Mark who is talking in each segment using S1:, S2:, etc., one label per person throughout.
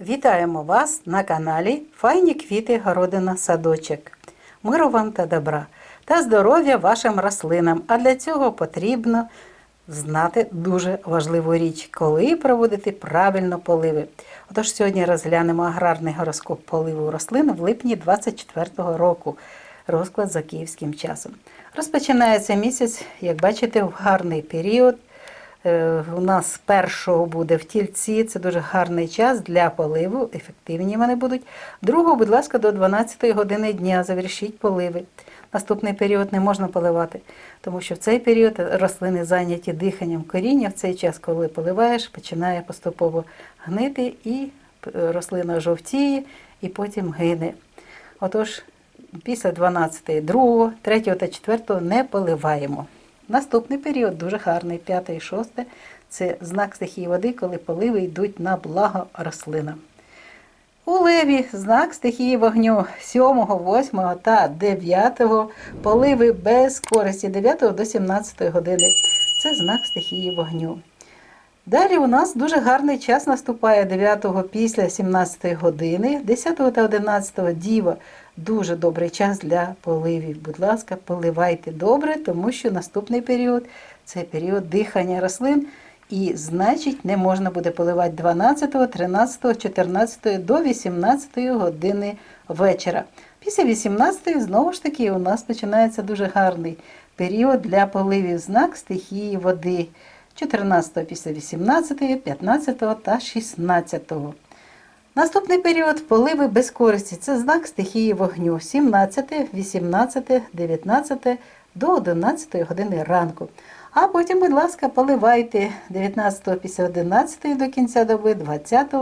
S1: Вітаємо вас на каналі Файні квіти Городина Садочок. Миру вам та добра та здоров'я вашим рослинам. А для цього потрібно знати дуже важливу річ, коли проводити правильно поливи. Отож, сьогодні розглянемо аграрний гороскоп поливу рослин в липні 2024 року. Розклад за київським часом. Розпочинається місяць, як бачите, в гарний період. Е, У нас першого буде в тільці, це дуже гарний час для поливу, ефективні вони будуть. Другого, будь ласка, до 12 години дня завершіть поливи. Наступний період не можна поливати, тому що в цей період рослини зайняті диханням коріння. В цей час, коли поливаєш, починає поступово гнити і е, рослина жовтіє, і потім гине. Отож, після 12, 2, 3 та 4 не поливаємо. Наступний період дуже гарний, 5 і 6 це знак стихії води, коли поливи йдуть на благо рослинам. У леві знак стихії вогню 7, 8 та 9 поливи без користі 9 до 17 години. Це знак стихії вогню. Далі у нас дуже гарний час наступає 9-го після 17 години, 10 та 11 діва. Дуже добрий час для поливів. Будь ласка, поливайте добре, тому що наступний період це період дихання рослин. І значить, не можна буде поливати 12, 13, 14 до 18 години вечора. Після 18 знову ж таки у нас починається дуже гарний період для поливів знак стихії води. 14 після 18, 15 та 16. Наступний період поливи без користі. Це знак стихії вогню 17, 18, 19 до 11 години ранку. А потім, будь ласка, поливайте 19 після 11 до кінця доби, 20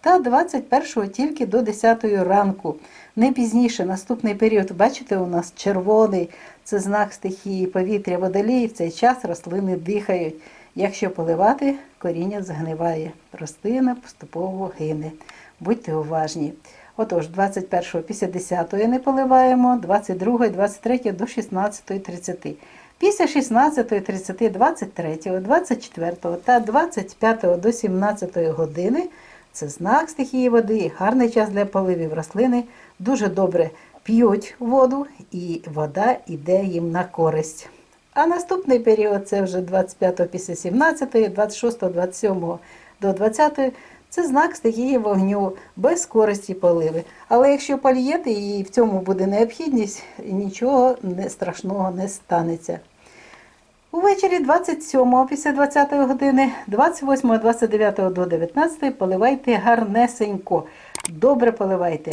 S1: та 21 тільки до 10 ранку. Не пізніше наступний період, бачите, у нас червоний, це знак стихії повітря водолії. В цей час рослини дихають. Якщо поливати, коріння загниває, рослина поступово гине. Будьте уважні. Отож, 21 після 10 не поливаємо, 22, 23 до 16.30. Після 16.30, 23, 24 та 25 до 17 години це знак стихії води, гарний час для поливів рослини. Дуже добре п'ють воду і вода йде їм на користь. А наступний період це вже 25 після 17, 26, 27 до 20 це знак стихії вогню без користі поливи. Але якщо польєте і в цьому буде необхідність, нічого не страшного не станеться. Увечері 27 після 20 години, 28, 29 до 19 поливайте гарнесенько. Добре поливайте.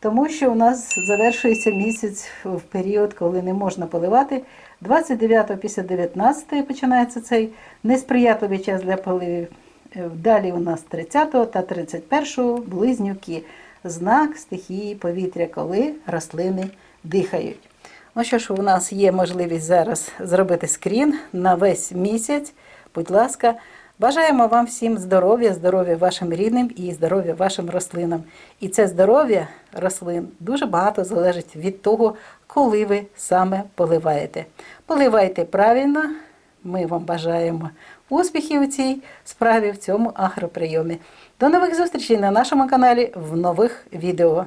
S1: Тому що у нас завершується місяць в період, коли не можна поливати. 29 після 19 починається цей несприятливий час для поливів. Далі у нас 30 та 31 близнюки. Знак стихії повітря, коли рослини дихають. Ну що ж, у нас є можливість зараз зробити скрін на весь місяць. Будь ласка, бажаємо вам всім здоров'я, здоров'я вашим рідним і здоров'я вашим рослинам. І це здоров'я рослин дуже багато залежить від того, коли ви саме поливаєте. Поливайте правильно. Ми вам бажаємо успіхів у цій справі в цьому агроприйомі. До нових зустрічей на нашому каналі в нових відео.